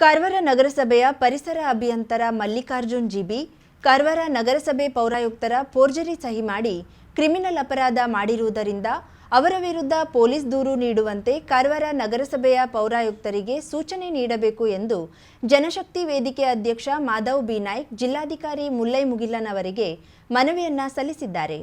ಕಾರವಾರ ನಗರಸಭೆಯ ಪರಿಸರ ಅಭಿಯಂತರ ಮಲ್ಲಿಕಾರ್ಜುನ್ ಜಿಬಿ, ಕಾರವಾರ ನಗರಸಭೆ ಪೌರಾಯುಕ್ತರ ಫೋರ್ಜರಿ ಸಹಿ ಮಾಡಿ ಕ್ರಿಮಿನಲ್ ಅಪರಾಧ ಮಾಡಿರುವುದರಿಂದ ಅವರ ವಿರುದ್ಧ ಪೊಲೀಸ್ ದೂರು ನೀಡುವಂತೆ ಕಾರವಾರ ನಗರಸಭೆಯ ಪೌರಾಯುಕ್ತರಿಗೆ ಸೂಚನೆ ನೀಡಬೇಕು ಎಂದು ಜನಶಕ್ತಿ ವೇದಿಕೆ ಅಧ್ಯಕ್ಷ ಮಾಧವ್ ಬಿ ನಾಯ್ಕ್, ಜಿಲ್ಲಾಧಿಕಾರಿ ಮುಲ್ಲೈ ಮುಗಿಲನವರಿಗೆ ಮನವಿಯನ್ನ ಸಲ್ಲಿಸಿದ್ದಾರೆ.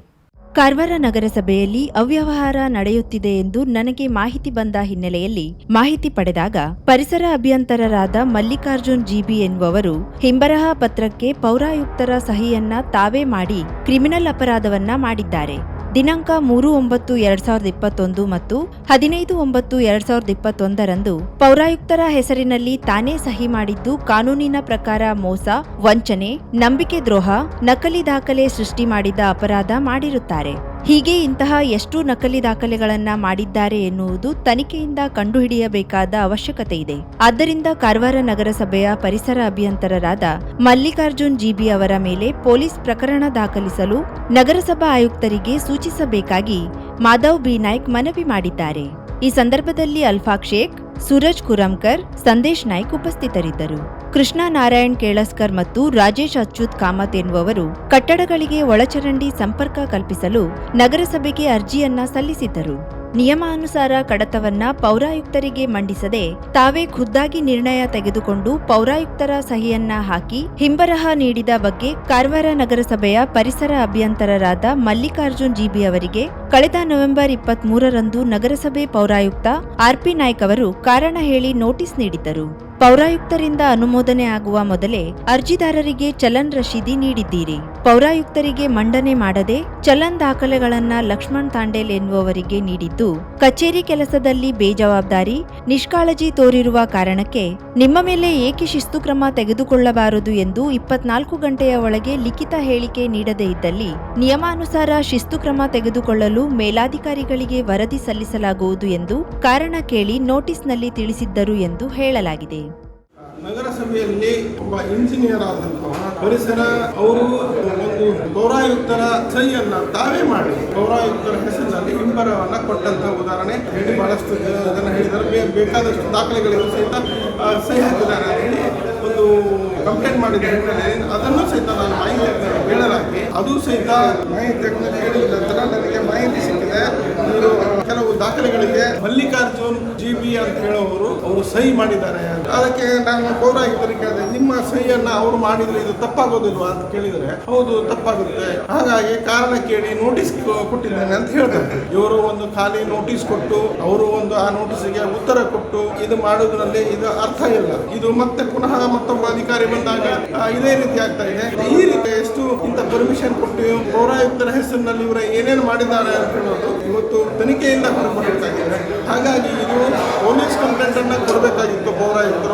ಕಾರವಾರ ನಗರಸಭೆಯಲ್ಲಿ ಅವ್ಯವಹಾರ ನಡೆಯುತ್ತಿದೆ ಎಂದು ನನಗೆ ಮಾಹಿತಿ ಬಂದ ಹಿನ್ನೆಲೆಯಲ್ಲಿ ಮಾಹಿತಿ ಪಡೆದಾಗ ಪರಿಸರ ಅಭಿಯಂತರರಾದ ಮಲ್ಲಿಕಾರ್ಜುನ್ ಜಿಬಿ ಎನ್ನುವವರು ಹಿಂಬರಹ ಪತ್ರಕ್ಕೆ ಪೌರಾಯುಕ್ತರ ಸಹಿಯನ್ನ ತಾವೇ ಮಾಡಿ ಕ್ರಿಮಿನಲ್ ಅಪರಾಧವನ್ನ ಮಾಡಿದ್ದಾರೆ. ದಿನಾಂಕ ಮೂರು ಒಂಬತ್ತು ಎರಡ್ ಸಾವಿರದ ಇಪ್ಪತ್ತೊಂದು ಮತ್ತು ಹದಿನೈದು ಒಂಬತ್ತು ಎರಡ್ ಸಾವಿರದ ಇಪ್ಪತ್ತೊಂದರಂದು ಪೌರಾಯುಕ್ತರ ಹೆಸರಿನಲ್ಲಿ ತಾನೇ ಸಹಿ ಮಾಡಿದ್ದು ಕಾನೂನಿನ ಪ್ರಕಾರ ಮೋಸ, ವಂಚನೆ, ನಂಬಿಕೆ ದ್ರೋಹ, ನಕಲಿ ದಾಖಲೆ ಸೃಷ್ಟಿ ಮಾಡಿದ ಅಪರಾಧ ಮಾಡಿರುತ್ತಾರೆ. ಹೀಗೆ ಇಂತಹ ಎಷ್ಟು ನಕಲಿ ದಾಖಲೆಗಳನ್ನ ಮಾಡಿದ್ದಾರೆ ಎನ್ನುವುದು ತನಿಖೆಯಿಂದ ಕಂಡುಹಿಡಿಯಬೇಕಾದ ಅವಶ್ಯಕತೆ ಇದೆ. ಆದ್ದರಿಂದ ಕಾರವಾರ ನಗರಸಭೆಯ ಪರಿಸರ ಅಭಿಯಂತರರಾದ ಮಲ್ಲಿಕಾರ್ಜುನ್ ಜಿಬಿ ಅವರ ಮೇಲೆ ಪೊಲೀಸ್ ಪ್ರಕರಣ ದಾಖಲಿಸಲು ನಗರಸಭಾ ಆಯುಕ್ತರಿಗೆ ಸೂಚಿಸಬೇಕಾಗಿ ಮಾಧವ್ ಬಿ. ನಾಯ್ಕ್ ಮನವಿ ಮಾಡಿದ್ದಾರೆ. ಈ ಸಂದರ್ಭದಲ್ಲಿ ಅಲ್ಫಾಕ್ ಶೇಖ್, ಸೂರಜ್ ಕುರಂಕರ್ ಸಂದೇಶ್ ನಾಯ್ಕ್ ಉಪಸ್ಥಿತರಿದ್ದರು. ಕೃಷ್ಣ ನಾರಾಯಣ್ ಕೇಳಸ್ಕರ್ ಮತ್ತು ರಾಜೇಶ್ ಅಚ್ಯುತ್ ಕಾಮತ್ ಎನ್ನುವವರು ಕಟ್ಟಡಗಳಿಗೆ ಒಳಚರಂಡಿ ಸಂಪರ್ಕ ಕಲ್ಪಿಸಲು ನಗರಸಭೆಗೆ ಅರ್ಜಿಯನ್ನ ಸಲ್ಲಿಸಿದ್ದರು. ನಿಯಮಾನುಸಾರ ಕಡತವನ್ನ ಪೌರಾಯುಕ್ತರಿಗೆ ಮಂಡಿಸದೆ ತಾವೇ ಖುದ್ದಾಗಿ ನಿರ್ಣಯ ತೆಗೆದುಕೊಂಡು ಪೌರಾಯುಕ್ತರ ಸಹಿಯನ್ನ ಹಾಕಿ ಹಿಂಬರಹ ನೀಡಿದ ಬಗ್ಗೆ ಕಾರವಾರ ನಗರಸಭೆಯ ಪರಿಸರ ಅಭಿಯಂತರರಾದ ಮಲ್ಲಿಕಾರ್ಜುನ್ ಜಿಬಿ ಅವರಿಗೆ ಕಳೆದ ನವೆಂಬರ್ ಇಪ್ಪತ್ಮೂರರಂದು ನಗರಸಭೆ ಪೌರಾಯುಕ್ತ ಆರ್ಪಿ ನಾಯ್ಕ್ ಅವರು ಕಾರಣ ಹೇಳಿ ನೋಟಿಸ್ ನೀಡಿದ್ದರು. ಪೌರಾಯುಕ್ತರಿಂದ ಅನುಮೋದನೆ ಆಗುವ ಮೊದಲೇ ಅರ್ಜಿದಾರರಿಗೆ ಚಲನ್ ರಶೀದಿ ನೀಡಿದ್ದೀರಿ. ಪೌರಾಯುಕ್ತರಿಗೆ ಮಂಡನೆ ಮಾಡದೆ ಚಲನ್ ದಾಖಲೆಗಳನ್ನ ಲಕ್ಷ್ಮಣ್ ತಾಂಡೇಲ್ ಎನ್ನುವವರಿಗೆ ನೀಡಿದ್ದು, ಕಚೇರಿ ಕೆಲಸದಲ್ಲಿ ಬೇಜವಾಬ್ದಾರಿ, ನಿಷ್ಕಾಳಜಿ ತೋರಿರುವ ಕಾರಣಕ್ಕೆ ನಿಮ್ಮ ಮೇಲೆ ಏಕೆ ಶಿಸ್ತು ಕ್ರಮ ತೆಗೆದುಕೊಳ್ಳಬಾರದು ಎಂದು ಇಪ್ಪತ್ನಾಲ್ಕು ಗಂಟೆಯ ಒಳಗೆ ಲಿಖಿತ ಹೇಳಿಕೆ ನೀಡದೇ ಇದ್ದಲ್ಲಿ ನಿಯಮಾನುಸಾರ ಶಿಸ್ತು ಕ್ರಮ ತೆಗೆದುಕೊಳ್ಳಲು ಮೇಲಾಧಿಕಾರಿಗಳಿಗೆ ವರದಿ ಸಲ್ಲಿಸಲಾಗುವುದು ಎಂದು ಕಾರಣ ಕೇಳಿ ನೋಟಿಸ್ನಲ್ಲಿ ತಿಳಿಸಿದ್ದರು ಎಂದು ಹೇಳಲಾಗಿದೆ. ನಗರಸಭೆಯಲ್ಲಿ ಒಬ್ಬ ಇಂಜಿನಿಯರ್ ಆದಂತಹ ಪರಿಸರ ಅವರು ಒಂದು ಪೌರಾಯುಕ್ತರ ಸಹಿಯನ್ನ ತಾವೇ ಮಾಡಿ ಪೌರಾಯುಕ್ತರ ಹೆಸರಿನಲ್ಲಿ ಹಿಂಬರವನ್ನ ಕೊಟ್ಟಂತ ಉದಾಹರಣೆ. ಹೇಳಿ ಬಹಳಷ್ಟು ಅದನ್ನು ಬೇ- ಬೇಕಾದಷ್ಟು ದಾಖಲೆಗಳಿಗೂ ಸಹಿತ ಸಹಿ ಹಾಕಿದ್ದಾರೆ ಹೇಳಿ ಒಂದು ಕಂಪ್ಲೇಂಟ್ ಮಾಡಿದ ಹಿನ್ನೆಲೆ ಅದನ್ನು ಸಹಿತ ನಾನು ಮಾಹಿತಿ ಹೇಳಲಾಗಿ ಅದು ಸಹಿತ ಮಾಹಿತಿ ಹೇಳಿದ ನಂತರ ನನಗೆ ಮಾಹಿತಿ ಸಿಕ್ಕಿದೆ. ದಾಖಲೆಗಳಿಗೆ ಮಲ್ಲಿಕಾರ್ಜುನ್ ಜಿ ಬಿ ಅಂತ ಹೇಳೋರು ಅವರು ಸಹಿ ಮಾಡಿದ್ದಾರೆ. ಅದಕ್ಕೆ ನಾನು ಪೌರಾಯುಕ್ತರಿಗೆ ಕೇಳಿದೆ, ನಿಮ್ಮ ಸಹಿಯನ್ನ ಅವರು ಮಾಡಿದ್ರೆ ಇದು ತಪ್ಪಾಗೋದಿಲ್ವಾ ಅಂತ ಕೇಳಿದರೆ, ಹೌದು, ತಪ್ಪಾಗುತ್ತೆ. ಹಾಗಾಗಿ ಕಾರಣ ಕೇಳಿ ನೋಟಿಸ್ ಕೊಟ್ಟಿದ್ದೇನೆ ಅಂತ ಹೇಳ್ತಾರೆ. ಇವರು ಒಂದು ಖಾಲಿ ನೋಟಿಸ್ ಕೊಟ್ಟು, ಅವರು ಒಂದು ಆ ನೋಟಿಸ್ಗೆ ಉತ್ತರ ಕೊಟ್ಟು, ಇದು ಮಾಡೋದ್ರಲ್ಲಿ ಇದು ಅರ್ಥ ಇಲ್ಲ. ಇದು ಮತ್ತೆ ಪುನಃ ಮತ್ತೊಬ್ಬ ಅಧಿಕಾರಿ ಬಂದಾಗ ಇದೇ ರೀತಿ ಆಗ್ತಾ ಇದೆ. ಈ ರೀತಿ ಎಷ್ಟು ಇಂಥ ಪರ್ಮಿಷನ್ ಕೊಟ್ಟು ಪೌರಾಯುಕ್ತರ ಹೆಸರಿನಲ್ಲಿ ಇವರ ಏನೇನು ಮಾಡಿದ್ದಾರೆ ಅಂತ ಹೇಳೋದು, ಇವತ್ತು ತನಿಖೆಯಿಂದ ಹೊರಬರಬೇಕಾಗಿದೆ ಹಾಗಾಗಿ ಇದು ಪೊಲೀಸ್ ಕಂಪ್ಲೇಂಟನ್ನು ಕೊಡಬೇಕಾಗಿತ್ತು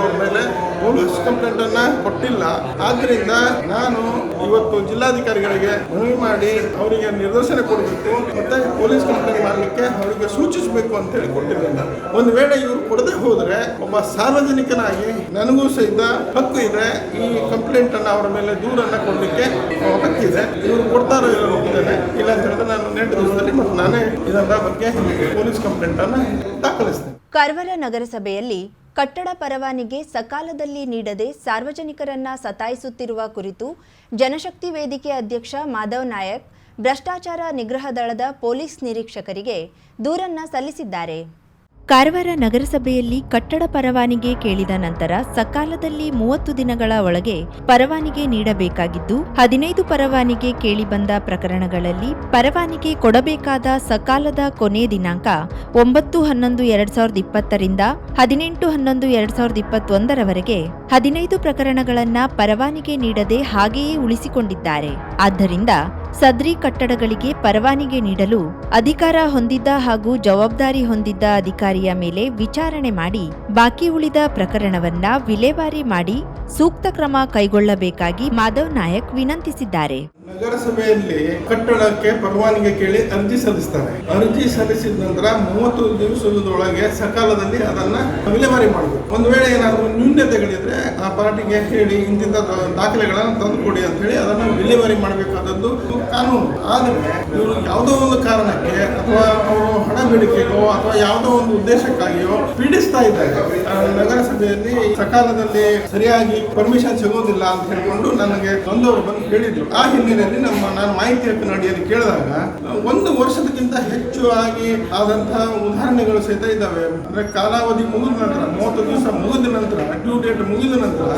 ಅವ್ರ ಮೇಲೆ. ಪೊಲೀಸ್ ಕಂಪ್ಲೇಂಟನ್ನು ಕೊಟ್ಟಿಲ್ಲ. ಆದ್ದರಿಂದ ನಾನು ಇವತ್ತು ಜಿಲ್ಲಾಧಿಕಾರಿಗಳಿಗೆ ಮನವಿ ಮಾಡಿ ಅವರಿಗೆ ನಿರ್ದೇಶನ ಕೊಡಬೇಕು. ಮತ್ತೆ ಪೊಲೀಸ್ ಕಂಪ್ಲೇಂಟ್ ಮಾಡಲಿಕ್ಕೆ ಅವರಿಗೆ ಸೂಚಿಸಬೇಕು ಅಂತ ಹೇಳಿ ಕೊಟ್ಟಿದ್ದೇನೆ. ಒಂದು ವೇಳೆ ಇವರು ಕೊಡದೆ ಹೋದರೆ ಒಬ್ಬ ಸಾರ್ವಜನಿಕನಾಗಿ ನನಗೂ ಸಹಿತ ಹಕ್ಕು ಇದೆ. ಈ ಕಂಪ್ಲೇಂಟನ್ನು ಅವರ ಮೇಲೆ ದೂರನ್ನು ಕೊಡಲಿಕ್ಕೆ ಹಕ್ಕಿದೆ ಇವರು ಕೊಡ್ತಾರೋ ಇಲ್ಲ ಹೋಗ್ತೇನೆ ಇಲ್ಲ ಅಂತ ಹೇಳಿದ್ರೆ ನಾನು ನೆಂಟು ದಿವಸದಲ್ಲಿ ಮತ್ತೆ ನಾನೇ ಇದರ ಬಗ್ಗೆ ಪೊಲೀಸ್ ದಾಖಲಿಸ್ತೇನೆ. ಕರ್ವಲ ನಗರಸಭೆಯಲ್ಲಿ ಕಟ್ಟಡ ಪರವಾನಿಗೆ ಸಕಾಲದಲ್ಲಿ ನೀಡದೆ ಸಾರ್ವಜನಿಕರನ್ನ ಸತಾಯಿಸುತ್ತಿರುವ ಕುರಿತು ಜನಶಕ್ತಿ ವೇದಿಕೆ ಅಧ್ಯಕ್ಷ ಮಾಧವ್ ನಾಯಕ್ ಭ್ರಷ್ಟಾಚಾರ ನಿಗ್ರಹ ದಳದ ಪೊಲೀಸ್ ನಿರೀಕ್ಷಕರಿಗೆ ದೂರನ್ನ ಸಲ್ಲಿಸಿದ್ದಾರೆ. ಕಾರವಾರ ನಗರಸಭೆಯಲ್ಲಿ ಕಟ್ಟಡ ಪರವಾನಿಗೆ ಕೇಳಿದ ನಂತರ ಸಕಾಲದಲ್ಲಿ ಮೂವತ್ತು ದಿನಗಳ ಒಳಗೆ ಪರವಾನಿಗೆ ನೀಡಬೇಕಾಗಿದ್ದು, ಹದಿನೈದು ಪರವಾನಿಗೆ ಕೇಳಿಬಂದ ಪ್ರಕರಣಗಳಲ್ಲಿ ಪರವಾನಿಗೆ ಕೊಡಬೇಕಾದ ಸಕಾಲದ ಕೊನೆ ದಿನಾಂಕ ಒಂಬತ್ತು ಹನ್ನೊಂದು ಎರಡ್ ಸಾವಿರದ ಇಪ್ಪತ್ತರಿಂದ ಹದಿನೆಂಟು ಹನ್ನೊಂದು ಎರಡ್ ಸಾವಿರದ ಇಪ್ಪತ್ತೊಂದರವರೆಗೆ. ಹದಿನೈದು ಪ್ರಕರಣಗಳನ್ನ ಪರವಾನಿಗೆ ನೀಡದೆ ಹಾಗೆಯೇ ಉಳಿಸಿಕೊಂಡಿದ್ದಾರೆ. ಆದ್ದರಿಂದ ಸದ್ರಿ ಕಟ್ಟಡಗಳಿಗೆ ಪರವಾನಿಗೆ ನೀಡಲು ಅಧಿಕಾರ ಹೊಂದಿದ್ದ ಹಾಗೂ ಜವಾಬ್ದಾರಿ ಹೊಂದಿದ್ದ ಅಧಿಕಾರಿಯ ಮೇಲೆ ವಿಚಾರಣೆ ಮಾಡಿ ಬಾಕಿ ಉಳಿದ ಪ್ರಕರಣವನ್ನ ವಿಲೇವಾರಿ ಮಾಡಿ ಸೂಕ್ತ ಕ್ರಮ ಕೈಗೊಳ್ಳಬೇಕಾಗಿ ಮಾಧವ್ ನಾಯಕ್ ವಿನಂತಿಸಿದ್ದಾರೆ. ನಗರಸಭೆಯಲ್ಲಿ ಕಟ್ಟಡಕ್ಕೆ ಪರವಾನಗಿ ಕೇಳಿ ಅರ್ಜಿ ಸಲ್ಲಿಸ್ತಾರೆ. ಅರ್ಜಿ ಸಲ್ಲಿಸಿದ ನಂತರ ಮೂವತ್ತು ದಿವಸದೊಳಗೆ ಸಕಾಲದಲ್ಲಿ ಅದನ್ನ ವಿಲೇವಾರಿ ಮಾಡಬೇಕು. ಒಂದು ವೇಳೆ ಏನಾದರೂ ನ್ಯೂನ್ಯತೆಗಳಿದ್ರೆ ಆ ಪಾರ್ಟಿಗೆ ಹೇಳಿ ಇಂತಿಂತ ದಾಖಲೆಗಳನ್ನು ತಂದುಕೊಡಿ ಅಂತ ಹೇಳಿ ಅದನ್ನ ವಿಲೇವಾರಿ ಮಾಡಬೇಕಾದದ್ದು ಕಾನೂನು. ಆದರೆ ಇವರು ಯಾವುದೋ ಒಂದು ಕಾರಣಕ್ಕೆ ಅಥವಾ ಅವರು ಹಣ ಬೇಡಿಕೆಗೋ ಅಥವಾ ಯಾವುದೋ ಒಂದು ಉದ್ದೇಶಕ್ಕಾಗಿಯೋ ಪೀಡಿಸ್ತಾ ಇದ್ದಾರೆ. ನಗರಸಭೆಯಲ್ಲಿ ಸಕಾಲದಲ್ಲಿ ಸರಿಯಾಗಿ ಪರ್ಮಿಷನ್ ಸಿಗೋದಿಲ್ಲ ಅಂತ ಹೇಳ್ಕೊಂಡು ನನಗೆ ಬಂದವರು ಬಂದು ಕೇಳಿದ್ರು. ಆ ಹಿನ್ನೆಲೆಯಲ್ಲಿ ನಮ್ಮ ನಾನು ಮಾಹಿತಿ ಹಕ್ಕಿನ ಅಡಿಯಲ್ಲಿ ಕೇಳಿದಾಗ, ಒಂದು ವರ್ಷದಕ್ಕಿಂತ ಹೆಚ್ಚು ಆಗಿ ಆದಂತಹ ಉದಾಹರಣೆಗಳು ಸಹಿತ ಇದ್ದಾವೆ. ಅಂದ್ರೆ ಕಾಲಾವಧಿ ಮುಗಿದ ನಂತರ ಮೂವತ್ತು ದಿವಸ ಮುಗಿದ ನಂತರ ಡ್ಯೂ ಡೇಟ್ ಮುಗಿದ ನಂತರ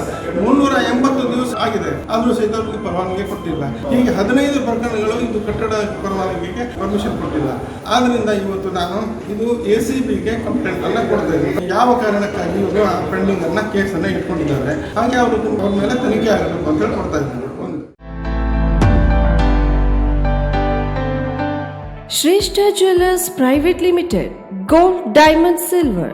ಮುನ್ನೂರ ಎಂಬತ್ತು ದಿವಸ ಆಗಿದೆ. ಆದರೂ ಸಹಿತ ಪರವಾನಗಿ ಕೊಟ್ಟಿಲ್ಲ. ಹೀಗೆ ಹದಿನೈದು ಪ್ರಕರಣಗಳು ಇದು ಕಟ್ಟಡ ಪರವಾನಗಿಗೆ ಪರ್ಮಿಷನ್ ಕೊಟ್ಟಿಲ್ಲ. ಆದ್ರಿಂದ ಇವತ್ತು ನಾನು ಇದು ಎ ಸಿ ಬಿಗೆ ಕಂಪ್ಲೇಂಟ್ ಅನ್ನ ಕೊಡ್ತಾ ಇದ್ದೀನಿ. ಯಾವ ಕಾರಣಕ್ಕಾಗಿ ಇವರು ಆ ಪೆಂಡಿಂಗ್ ಅನ್ನ ಕೇಸ್ ಅನ್ನ ಇಟ್ಕೊಂಡಿದ್ದಾರೆ? ಹಾಗೆ ಅವರು ಅವ್ರ ಮೇಲೆ ತನಿಖೆ ಆಗಬೇಕು ಅಂತ ಹೇಳಿ ಕೊಡ್ತಾ ಇದ್ದೀನಿ. Shreshtha jewellers private limited gold diamond silver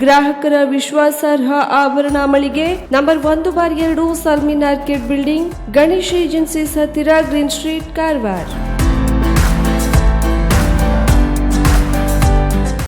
ಗ್ರಾಹಕರ ವಿಶ್ವಾಸಾರ್ಹ ಆಭರಣ ಮಳಿಗೆ ನಂಬರ್ ಒಂದು ಬಾರ್ ಎರಡು ಸಲ್ಮಿನ್ ಆರ್ಕಿಡ್ ಬಿಲ್ಡಿಂಗ್ ಗಣೇಶ್ ಏಜೆನ್ಸೀಸ್ ಹತ್ತಿರ ಗ್ರೀನ್ ಸ್ಟ್ರೀಟ್ ಕಾರವಾರ್